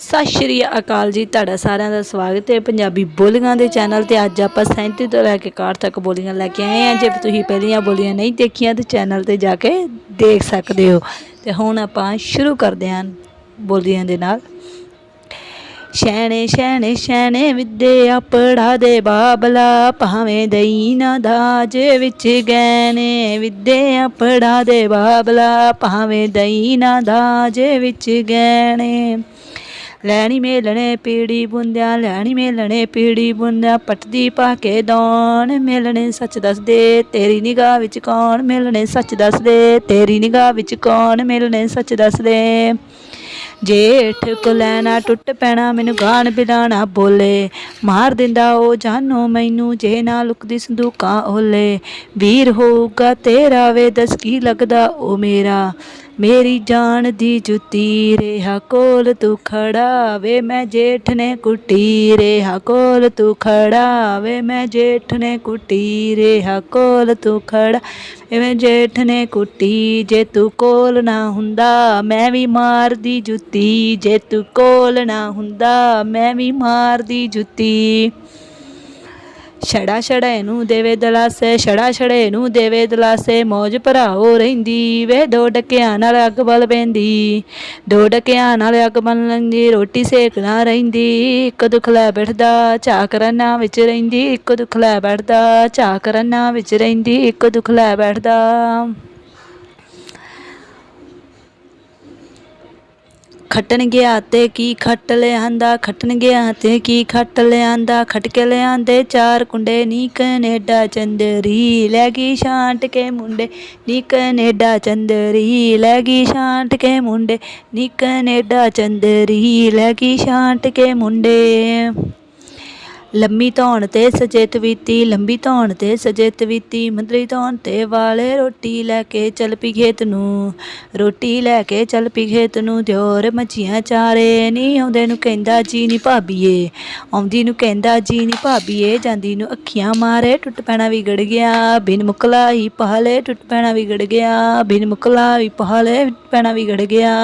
ਸਤਿ ਸ਼੍ਰੀ ਅਕਾਲ ਜੀ, ਤੁਹਾਡਾ ਸਾਰਿਆਂ ਦਾ ਸਵਾਗਤ ਹੈ ਪੰਜਾਬੀ ਬੋਲੀਆਂ ਦੇ ਚੈਨਲ ਤੇ। ਅੱਜ ਆਪਾਂ 37 ਤੋਂ ਲੈ ਕੇ 61 ਤੱਕ ਬੋਲੀਆਂ ਲੈ ਕੇ ਆਏ ਹਾਂ। ਜੇ ਤੁਸੀਂ ਪਹਿਲੀਆਂ ਬੋਲੀਆਂ ਨਹੀਂ ਦੇਖੀਆਂ ਤੇ ਚੈਨਲ ਤੇ ਜਾ ਕੇ ਦੇਖ ਸਕਦੇ ਹੋ। ਤੇ ਹੁਣ ਆਪਾਂ ਸ਼ੁਰੂ ਕਰਦੇ ਹਾਂ ਬੋਲੀਆਂ ਦੇ ਨਾਲ। ਸ਼ੈਣੇ ਸ਼ੈਣੇ ਸ਼ੈਣੇ ਵਿੱਦੇ ਪੜਾ ਦੇ ਬਾਬਲਾ, ਭਾਵੇਂ ਦਈ ਨਾ ਦਾਜ ਵਿੱਚ ਗਹਿਣੇ ਵਿੱਦੇ ਪੜਾ ਦੇ ਬਾਬਲਾ, ਭਾਵੇਂ ਦਈ ਨਾ ਦਾਜ ਵਿੱਚ ਗਹਿਣੇ। ਲੈਣੀ ਮੇਲਣੇ ਪੀੜੀ ਬੁੰਦਿਆਂ, ਲੈਣੀ ਮੇਲਣੇ ਪੀੜੀ ਬੁੰਦਿਆਂ, ਪਟਦੀ ਪਾ ਕੇ ਦੌਣ ਮਿਲਣੇ ਸੱਚ ਦੱਸਦੇ, ਤੇਰੀ ਨਿਗਾਹ ਵਿੱਚ ਕੌਣ, ਮਿਲਣੇ ਸੱਚ ਦੱਸਦੇ, ਤੇਰੀ ਨਿਗਾਹ ਵਿੱਚ ਕੌਣ, ਮਿਲਣੇ ਸੱਚ ਦੱਸਦੇ। ਜੇਠ ਕੋ ਲੈਣਾ ਟੁੱਟ ਪੈਣਾ, ਮੈਨੂੰ ਗਾਣ ਬਿਲਾਣਾ ਬੋਲੇ। ਮਾਰ ਦਿੰਦਾ ਉਹ ਜਾਨੋ ਮੈਨੂੰ, ਜੇ ਨਾ ਲੁਕਦੀ ਸੰਦੂਕਾਂ ਓਲੇ। ਵੀਰ ਹੋਊਗਾ ਤੇਰਾ ਵੇ, ਦਸ ਕੀ ਲੱਗਦਾ ਉਹ ਮੇਰਾ। ਮੇਰੀ ਜਾਨ ਦੀ ਜੁੱਤੀ ਰੇਹਾ ਕੋਲ ਤੂੰ ਖੜਾ ਵੇ, ਮੈਂ ਜੇਠ ਨੇ ਕੁੱਟੀ ਰੇਹਾ ਕੋਲ ਤੂੰ ਖੜਾ ਵੇ, ਮੈਂ ਜੇਠ ਨੇ ਕੁੱਟੀ ਰੇਹਾ ਕੋਲ ਤੂੰ ਖੜਾ ਵੇ ਜੇਠ ਨੇ ਕੁੱਟੀ ਜੇ ਤੂੰ ਕੋਲ ਨਾ ਹੁੰਦਾ, ਮੈਂ ਵੀ ਮਾਰਦੀ ਜੁੱਤੀ ਜੇ ਤੂੰ ਕੋਲ ਨਾ ਹੁੰਦਾ, ਮੈਂ ਵੀ ਮਾਰਦੀ ਜੁੱਤੀ। ਛੜਾ ਛੜੇ ਨੂੰ ਦੇਵੇ ਦਲਾਸੇ ਛੜਾ ਛੜੇ ਨੂੰ ਦੇਵੇ ਦਲਾਸੇ। ਮੌਜ ਭਰਾਓ ਰਹਿੰਦੀ ਵੇ, ਦੋ ਡਕਿਆਂ ਨਾਲ ਅੱਗ ਬਲ ਪੈਂਦੀ। ਦੋ ਡਕਿਆਂ ਨਾਲ ਅੱਗ ਬਲ ਲੈਂਦੀ ਰੋਟੀ ਸੇਕਣਾ ਰਹਿੰਦੀ। ਇੱਕ ਦੁੱਖ ਲੈ ਬੈਠਦਾ, ਝਾਕ ਰੰਨਾਂ ਵਿੱਚ ਰਹਿੰਦੀ। ਇੱਕ ਦੁੱਖ ਲੈ ਬੈਠਦਾ, ਝਾਕ ਰੰਨਾਂ ਵਿੱਚ ਰਹਿੰਦੀ। ਇੱਕ ਦੁੱਖ ਲੈ ਬੈਠਦਾ। ਖੱਟਣ ਗਿਆ ਤੇ ਕੀ ਖੱਟ ਲਿਆਂਦਾ? ਖੱਟਣ ਗਿਆ ਤੇ ਕੀ ਖੱਟ ਲਿਆਂਦਾ? ਖੱਟ ਲਿਆਂਦੇ ਚਾਰ ਕੁੰਡੇ ਨੀ ਕੈਨੇਡਾ ਚੰਦਰੀ ਲੈ ਗਈ ਛਾਂਟ ਕੇ ਮੁੰਡੇ ਨੀ ਕੈਨੇਡਾ ਚੰਦਰੀ ਲੈ ਗਈ ਛਾਂਟ ਕੇ ਮੁੰਡੇ ਨੀ ਕੈਨੇਡਾ ਚੰਦਰੀ ਲੈ ਗਈ ਛਾਂਟ ਕੇ ਮੁੰਡੇ। ਲੰਮੀ ਧੌਣ ਤੇ ਸਜੇ ਤਵੀਤੀ ਲੰਬੀ ਧੌਣ ਤੇ ਸਜੇ ਤਵੀਤੀ ਮੰਦਰੀ ਧੌਣ ਤੇ ਵਾਲੇ ਰੋਟੀ ਲੈ ਕੇ ਚੱਲ ਪੀ ਖੇਤ ਨੂੰ। ਰੋਟੀ ਲੈ ਕੇ ਚੱਲ ਪੀ ਖੇਤ ਨੂੰ, ਦਿਓਰ ਮੱਛੀਆਂ ਚਾਰੇ ਨੀ ਆਉਂਦੇ ਨੂੰ ਕਹਿੰਦਾ ਜੀ ਨਹੀਂ ਭਾਬੀਏ। ਆਉਂਦੀ ਨੂੰ ਕਹਿੰਦਾ ਜੀ ਨਹੀਂ ਭਾਬੀਏ, ਜਾਂਦੀ ਨੂੰ ਅੱਖੀਆਂ ਮਾਰੇ ਟੁੱਟ ਪੈਣਾ ਵਿਗੜ ਗਿਆ। ਬਿਨ ਮੁਕਲਾ ਹੀ ਪਹਲੇ ਟੁੱਟ ਪੈਣਾ ਵਿਗੜ ਗਿਆ, ਬਿਨ ਮੁਕਲਾ ਹੀ ਪਹਲੇ ਪੈਣਾ ਵਿਗੜ ਗਿਆ।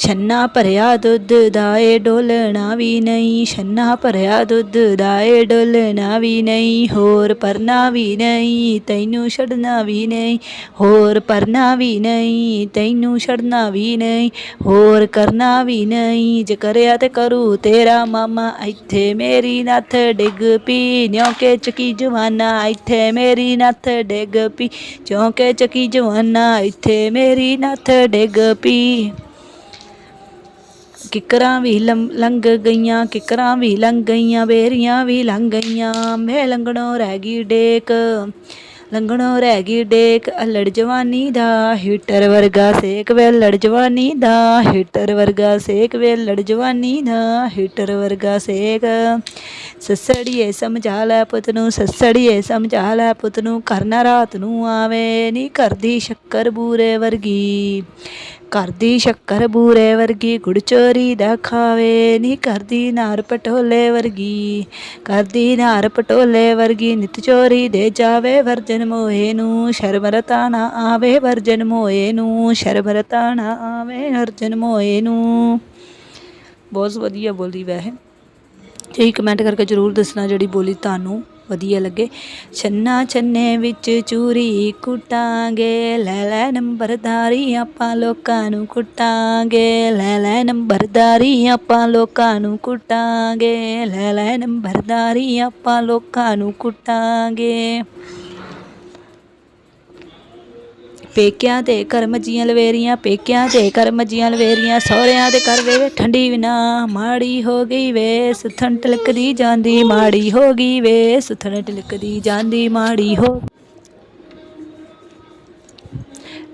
ਛੰਨਾ ਭਰਿਆ ਦੁੱਧ ਦਾ ਏ ਡੋਲਣਾ ਵੀ ਨਹੀਂ ਛੰਨਾ ਭਰਿਆ ਦੁੱਧ ਦਾ ਏ ਡੋਲਣਾ ਵੀ ਨਹੀਂ ਹੋਰ ਪਰਨਾ ਵੀ ਨਹੀਂ ਤੈਨੂੰ ਛੱਡਣਾ ਵੀ ਨਹੀਂ ਹੋਰ ਪਰਨਾ ਵੀ ਨਹੀਂ ਤੈਨੂੰ ਛੱਡਣਾ ਵੀ ਨਹੀਂ ਹੋਰ ਕਰਨਾ ਵੀ ਨਹੀਂ ਜੇ ਕਰਿਆ ਤੇ ਕਰੂ ਤੇਰਾ ਮਾਮਾ। ਇੱਥੇ ਮੇਰੀ ਨੱਥ ਡਿੱਗ ਪੀ ਨਿਉਕੇ ਚਕੀ ਜਵਾਨਾ। ਇੱਥੇ ਮੇਰੀ ਨੱਥ ਡਿੱਗ ਪੀ ਚੌਂਕੇ ਚਕੀ ਜਵਾਨਾ। ਇੱਥੇ ਮੇਰੀ ਨੱਥ ਡਿੱਗ ਪੀ ਕਿਕਰਾਂ ਵੀ ਲੰ- ਲੰਘ ਗਈਆਂ, ਕਿਕਰਾਂ ਵੀ ਲੰਘ ਗਈਆਂ, ਬੇਰੀਆਂ ਵੀ ਲੰਘ ਗਈਆਂ। ਮੈਂ ਲੰਘਣੋਂ ਰਹਿ ਗਈ ਡੇਕ, ਲੰਘਣੋਂ ਰਹਿ ਗਈ ਡੇਕ। ਅਲੜ ਜਵਾਨੀ ਦਾ ਹੀਟਰ ਵਰਗਾ ਸੇਕ ਵੇ ਲੜ ਜਵਾਨੀ ਦਾ ਹੀਟਰ ਵਰਗਾ ਸੇਕ ਵੇ ਲੜ ਜਵਾਨੀ ਦਾ ਹੀਟਰ ਵਰਗਾ ਸੇਕ। ਸੱਸੜੀਏ ਸਮਝਾ ਲੈ ਪੁੱਤ ਨੂੰ, ਸੱਸੜੀਏ ਸਮਝਾ ਲੈ ਪੁੱਤ ਨੂੰ, ਕਰਨਾ ਰਾਤ ਨੂੰ ਆਵੇ, ਨੀ ਕਰਦੀ ਸ਼ੱਕਰ ਬੂਰੇ ਵਰਗੀ। ਕਰਦੀ ਸ਼ੱਕਰ ਬੂਰੇ ਵਰਗੀ, ਗੁੜ ਚੋਰੀ ਦਾ ਖਾਵੇ ਨੀ ਕਰਦੀ ਨਾਰ ਪਟੋਲੇ ਵਰਗੀ, ਕਰਦੀ ਨਾਰ ਪਟੋਲੇ ਵਰਗੀ, ਨਿਤ ਚੋਰੀ ਦੇ ਜਾਵੇ ਵਰਜਨ ਮੋਏ ਨੂੰ, ਸ਼ਰਮਰਤਾ ਨਾ ਆਵੇ ਵਰਜਨ ਮੋਏ ਨੂੰ ਸ਼ਰਮ ਨਾ ਆਵੇ ਵਰਜਨ ਮੋਏ ਨੂੰ। ਬਹੁਤ ਵਧੀਆ ਬੋਲੀ ਵੈਸੇ। ਤੇ ਕਮੈਂਟ ਕਰਕੇ ਜਰੂਰ ਦੱਸਣਾ ਜਿਹੜੀ ਬੋਲੀ ਤੁਹਾਨੂੰ ਵਧੀਆ ਲੱਗੇ। ਛੰਨਾ ਛੰਨੇ ਵਿੱਚ ਚੂਰੀ ਕੁੱਟਾਂਗੇ, ਲੈ ਲੈ ਨੰਬਰਦਾਰੀ ਆਪਾਂ ਲੋਕਾਂ ਨੂੰ ਕੁੱਟਾਂਗੇ, ਲੈ ਲੈ ਨੰਬਰਦਾਰੀ ਆਪਾਂ ਲੋਕਾਂ ਨੂੰ ਕੁੱਟਾਂਗੇ, ਲੈ ਲੈ ਨੰਬਰਦਾਰੀ ਆਪਾਂ ਲੋਕਾਂ ਨੂੰ ਕੁੱਟਾਂਗੇ। ਪੇਕਿਆਂ ਤੇ ਕਰਮ ਜੀਆਂ ਲਵੇਰੀਆਂ, ਪੇਕਿਆਂ 'ਤੇ ਕਰਮ ਜੀਆਂ ਲਵੇਰੀਆਂ, ਸਹੁਰਿਆਂ ਦੇ ਘਰ ਵੇ ਠੰਡੀ ਵਿਨਾ, ਮਾੜੀ ਹੋ ਗਈ ਵੇ ਸੁਥਣ ਟਲਕਦੀ ਜਾਂਦੀ, ਮਾੜੀ ਹੋ ਗਈ ਵੇ ਸੁਥਣ ਟਲਕਦੀ ਜਾਂਦੀ, ਮਾੜੀ ਹੋ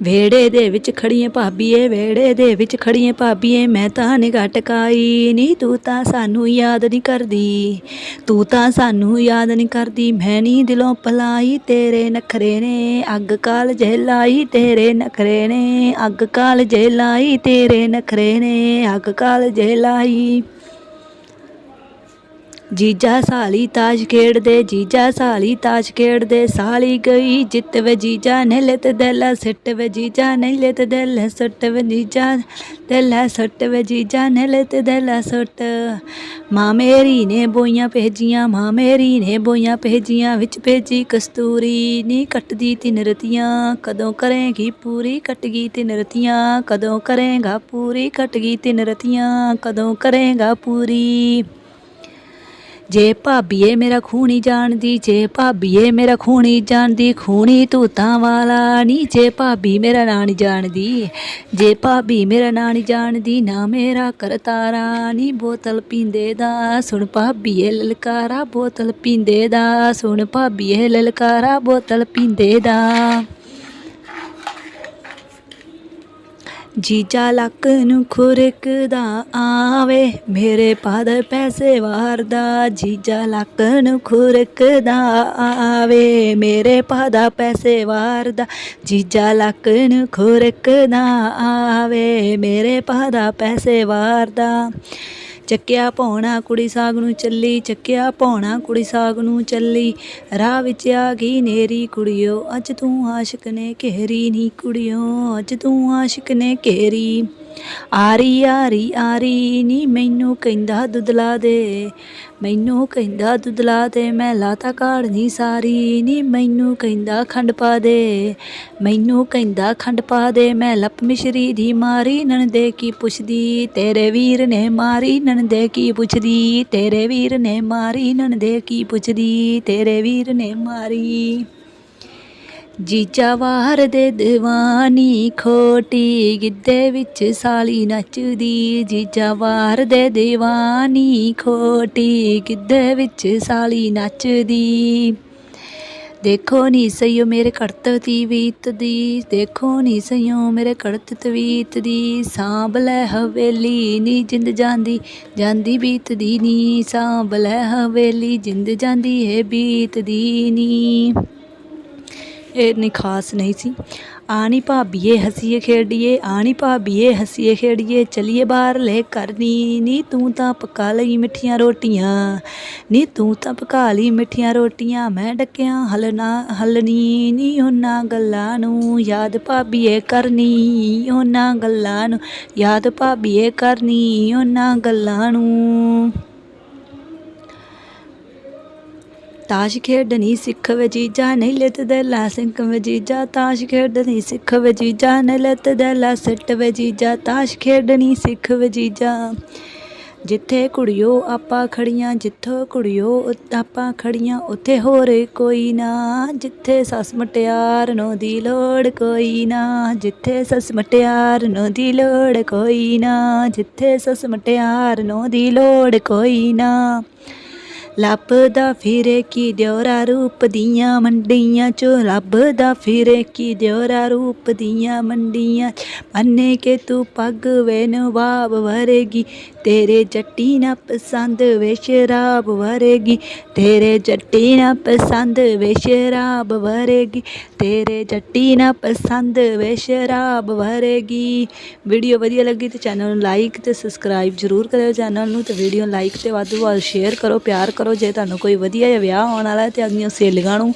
ਵੇੜੇ ਦੇ ਵਿੱਚ ਖੜੀਏ ਭਾਬੀਏ, ਵੇੜੇ ਦੇ ਵਿੱਚ ਖੜੀਏ ਭਾਬੀਏ, ਮੈਂ ਤਾਂ ਨਿਗਾਹ ਟਕਾਈ ਨੀ, ਤੂੰ ਤਾਂ ਸਾਨੂੰ ਯਾਦ ਨਹੀਂ ਕਰਦੀ। ਤੂੰ ਤਾਂ ਸਾਨੂੰ ਯਾਦ ਨਹੀਂ ਕਰਦੀ, ਮੈਂ ਨਹੀਂ ਦਿਲੋਂ ਪਲਾਈ ਤੇਰੇ ਨਖਰੇ ਨੇ ਅੱਗ ਕਾਲ ਜਲਾਈ ਤੇਰੇ ਨਖਰੇ ਨੇ ਅੱਗ ਕਾਲ ਜਲਾਈ ਤੇਰੇ ਨਖਰੇ ਨੇ ਅੱਗ ਕਾਲ ਜਲਾਈ ਜੀਜਾ ਸਾਲੀ ਤਾਸ਼ ਖੇਡਦੇ, ਜੀਜਾ ਸਾਲੀ ਤਾਸ਼ ਖੇਡਦੇ, ਸਾਲੀ ਗਈ ਜਿੱਤ ਵੇ ਜੀਜਾ ਨੇ ਲਿਤ ਦਲਾ ਸਿੱਟ ਵੇ ਜੀਜਾ ਨੇ ਲਿਤ ਦਲਾ ਸੁੱਟ ਵੇ ਜੀਜਾ, ਦਲਾ ਸੁੱਟ ਵੇ ਜੀਜਾ ਨੇ ਲਿਤ ਦਲਾ ਸੁੱਟ। ਮਾਂ ਮੇਰੀ ਨੇ ਬੋਈਆਂ ਭੇਜੀਆਂ, ਮਾਂ ਮੇਰੀ ਨੇ ਬੋਈਆਂ ਭੇਜੀਆਂ, ਵਿੱਚ ਭੇਜੀ ਕਸਤੂਰੀ ਨੀ ਕੱਟਦੀ ਤਿੰਨ ਰਤੀਆਂ, ਕਦੋਂ ਕਰੇਗੀ ਪੂਰੀ ਕੱਟ ਗਈ ਤਿੰਨ ਰਤੀਆਂ, ਕਦੋਂ ਕਰੇਗਾ ਪੂਰੀ ਕੱਟ ਗਈ ਤਿੰਨ ਰਤੀਆਂ, ਕਦੋਂ ਕਰੇਗਾ ਪੂਰੀ। ਜੇ ਭਾਬੀਏ ਮੇਰਾ ਖੂਨੀ ਜਾਣਦੀ, ਜੇ ਭਾਬੀਏ ਮੇਰਾ ਖੂਨੀ ਜਾਣਦੀ, ਖੂਨੀ ਤੂਤਾਂ ਵਾਲਾ ਨੀ। ਜੇ ਭਾਬੀ ਮੇਰਾ ਨਾਂ ਨੀ ਜਾਣਦੀ, ਜੇ ਭਾਬੀ ਮੇਰਾ ਨਾਂ ਜਾਣਦੀ, ਨਾ ਮੇਰਾ ਕਰਤਾਰਾ ਨੀ। ਬੋਤਲ ਪੀਂਦੇ ਦਾ, ਸੁਣ ਭਾਬੀਏ ਲਲਕਾਰਾ, ਬੋਤਲ ਪੀਂਦੇ ਦਾ, ਸੁਣ ਭਾਬੀਏ ਲਲਕਾਰਾ, ਬੋਤਲ ਪੀਂਦੇ ਦਾ। ਜੀਜਾ ਲੱਕ ਨੂੰ ਖੁਰਕਦਾ ਆਵੇ, ਮੇਰੇ ਪਾਦ ਪੈਸੇ ਵਾਰਦਾ। ਜੀਜਾ ਲੱਕ ਨੂੰ ਖੁਰਕਦਾ ਆਵੇ, ਮੇਰੇ ਪਾਦਾ ਪੈਸੇ ਵਾਰਦਾ। ਜੀਜਾ ਲੱਕ ਨੂੰ ਖੁਰਕਦਾ ਆਵੇ, ਮੇਰੇ ਪਾਦਾ ਪੈਸੇ ਵਾਰਦਾ। ਚੱਕਿਆ ਪੌਣਾ ਕੁੜੀ ਸਾਗ ਨੂੰ ਚੱਲੀ, ਚੱਕਿਆ ਪੌਣਾ ਕੁੜੀ ਸਾਗ ਨੂੰ ਚੱਲੀ। ਰਾਹ ਵਿੱਚ ਆ ਗਈ ਨੇਰੀ ਕੁੜੀਓ, ਅੱਜ ਤੂੰ ਆਸ਼ਿਕ ਨੇ ਘੇਰੀ ਨੀ ਕੁੜੀਓ, ਅੱਜ ਤੂੰ ਆਸ਼ਿਕ ਨੇ ਘੇਰੀ। ਆਰੀ ਆਰੀ ਆਰੀ, ਨੀ ਮੈਨੂੰ ਕਹਿੰਦਾ ਦੁੱਧਲਾ ਦੇ। ਮੈਨੂੰ ਕਹਿੰਦਾ ਦੁੱਧਲਾ ਦੇ, ਮੈਂ ਲਾਤਾ ਕਾੜਨੀ ਸਾਰੀ। ਨੀ ਮੈਨੂੰ ਕਹਿੰਦਾ ਖੰਡ ਪਾ ਦੇ। ਮੈਨੂੰ ਕਹਿੰਦਾ ਖੰਡ ਪਾ ਦੇ, ਮੈਂ ਲੱਪ ਮਿਸ਼ਰੀ ਦੀ ਮਾਰੀ। ਨਣਦੇ ਕੀ ਪੁੱਛਦੀ, ਤੇਰੇ ਵੀਰ ਨੇ ਮਾਰੀ। ਨਣਦੇ ਕੀ ਪੁੱਛਦੀ, ਤੇਰੇ ਵੀਰ ਨੇ ਮਾਰੀ। ਨਣਦੇ ਕੀ ਪੁੱਛਦੀ, ਤੇਰੇ ਵੀਰ ਨੇ ਮਾਰੀ। ਜੀਜਾ ਵਾਰ ਦੇ ਦੀਵਾਨੀ ਖੋਟੀ ਗਿੱਧੇ ਵਿੱਚ ਸਾਲੀ ਨੱਚਦੀ। ਜੀਜਾ ਵਾਰ ਦੇ ਦੀਵਾਨੀ ਖੋਟੀ ਗਿੱਧੇ ਵਿੱਚ ਸਾਲੀ ਨੱਚਦੀ। ਦੇਖੋ ਨੀ ਸਈਓ ਮੇਰੇ ਕੜਤ ਦੀ ਵੀਤ ਦੇਖੋ ਨੀ ਸਈਓ ਮੇਰੇ ਕੜਤ ਤਵੀਤ ਦੀ ਸਾਂਭ ਲੈ ਹਵੇਲੀ ਨੀ ਜਿੰਦ ਜਾਂਦੀ ਜਾਂਦੀ ਬੀਤਦੀ ਨੀ। ਸਾਂਭ ਲੈ ਹਵੇਲੀ ਜਿੰਦ ਜਾਂਦੀ ਏ ਬੀਤਦੀ ਨੀ। ਇਹ ਨਹੀਂ ਖਾਸ ਨਹੀਂ ਸੀ। ਆਣੀ ਭਾਬੀਏ ਹਸੀਏ ਖੇਡੀਏ, ਆਣੀ ਭਾਬੀਏ ਹਸੀਏ ਖੇਡੀਏ, ਚਲੀਏ ਬਾਹਰ ਲੈ ਕਰਨੀ ਨੀ ਤੂੰ ਤਾਂ ਪਕਾ ਲਈ ਮਿੱਠੀਆਂ ਰੋਟੀਆਂ, ਨੀ ਤੂੰ ਤਾਂ ਪਕਾ ਲਈ ਮਿੱਠੀਆਂ ਰੋਟੀਆਂ। ਮੈਂ ਡੱਕਿਆ ਹਲਣਾ ਹਲਣੀ ਨੀ ਉਹਨਾਂ ਗੱਲਾਂ ਨੂੰ ਯਾਦ ਭਾਬੀਏ ਕਰਨੀ ਉਹਨਾਂ ਗੱਲਾਂ ਨੂੰ ਯਾਦ ਭਾਬੀਏ ਕਰਨੀ, ਉਹਨਾਂ ਗੱਲਾਂ ਨੂੰ। ਤਾਸ਼ ਖੇਡਣੀ ਸਿੱਖ ਵਜੀਜਾ ਜੀਜਾ ਨਹੀਂ ਲਿਤ ਦੇ ਲਾ ਸਿੰਕ ਵੇ ਤਾਸ਼ ਖੇਡਣੀ ਸਿੱਖ ਵੇ ਜੀਜਾ ਨਹੀਂ ਲਿਤ ਦੇ ਲਾ ਸਿੱਟ ਵੇ ਤਾਸ਼ ਖੇਡਣੀ ਸਿੱਖ ਵੇ ਜਿੱਥੇ ਕੁੜੀਓ ਆਪਾਂ ਖੜੀਆਂ, ਜਿੱਥੋਂ ਕੁੜੀਓ ਆਪਾਂ ਖੜੀਆਂ, ਉੱਥੇ ਹੋਰ ਕੋਈ ਨਾ। ਜਿੱਥੇ ਸੱਸ ਮਟਿਆਰ ਨੂੰ ਦੀ ਲੋੜ ਕੋਈ ਨਾ। ਜਿੱਥੇ ਸੱਸ ਮਟਿਆਰ ਨੂੰ ਦੀ ਲੋੜ ਕੋਈ ਨਾ। ਜਿੱਥੇ ਸੱਸ ਮਟਿਆਰ ਨੂੰ ਦੀ ਲੋੜ ਕੋਈ ਨਾ। ਲੱਭਦਾ ਫਿਰੇ ਕੀ ਦਿਉਰਾ ਰੂਪ ਦੀਆਂ ਮੰਡੀਆਂ ਚੋਂ? ਲੱਭਦਾ ਫਿਰੇ ਕੀ ਦਿਉਰਾ ਰੂਪ ਦੀਆਂ ਮੰਡੀਆਂ ਮੰਨੇ ਕੇ ਤੂੰ ਪੱਗ ਵੇ ਨਵਾਬ ਵਰੇਗੀ, ਤੇਰੇ ਜੱਟੀ ਨਾ ਪਸੰਦ ਵੇ ਸ਼ਰਾਬ ਵਰੇਗੀ, ਤੇਰੇ ਜੱਟੀ ਨਾ ਪਸੰਦ ਵੇ ਸ਼ਰਾਬ ਵਰੇਗੀ, ਤੇਰੇ ਜੱਟੀ ਨਾ ਪਸੰਦ ਵੇ ਸ਼ਰਾਬ ਵਰੇਗੀ। ਵੀਡੀਓ ਵਧੀਆ ਲੱਗੀ ਤੇ ਚੈਨਲ ਨੂੰ ਲਾਈਕ ਤੇ ਸਬਸਕ੍ਰਾਈਬ ਜਰੂਰ ਕਰਿਓ, ਚੈਨਲ ਨੂੰ ਤੇ ਵੀਡੀਓ ਲਾਈਕ ਤੇ ਵੱਧ ਤੋਂ ਵੱਧ ਸ਼ੇਅਰ ਕਰੋ, ਪਿਆਰ ਕਰੋ। ਜੇ ਤੁਹਾਨੂੰ ਕੋਈ ਵਧੀਆ ਜਿਹਾ ਵਿਆਹ ਆਉਣ ਵਾਲਾ ਹੈ ਤੇ ਆਪਣੀਆਂ ਸਹੇਲੀਆਂ ਨੂੰ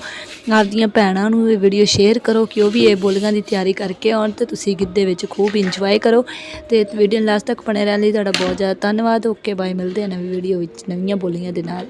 ਆਪਦੀਆਂ ਭੈਣਾਂ ਨੂੰ ਇਹ ਵੀਡੀਓ ਸ਼ੇਅਰ ਕਰੋ, ਕਿ ਉਹ ਵੀ ਇਹ ਬੋਲੀਆਂ ਦੀ ਤਿਆਰੀ ਕਰਕੇ ਆਉਣ ਤੇ ਤੁਸੀਂ ਗਿੱਧੇ ਵਿੱਚ ਖੂਬ ਇੰਜੋਏ ਕਰੋ। ਤੇ ਵੀਡੀਓ ਲਾਸਟ ਤੱਕ ਬਣੇ ਰਹਿਣ ਲਈ ਤੁਹਾਡਾ ਬਹੁਤ ਜ਼ਿਆਦਾ ਧੰਨਵਾਦ। ਓਕੇ ਬਾਏ ਮਿਲਦੇ ਹਾਂ ਨਵੀਂ ਵੀਡੀਓ ਵਿੱਚ ਨਵੀਆਂ ਬੋਲੀਆਂ ਦੇ ਨਾਲ।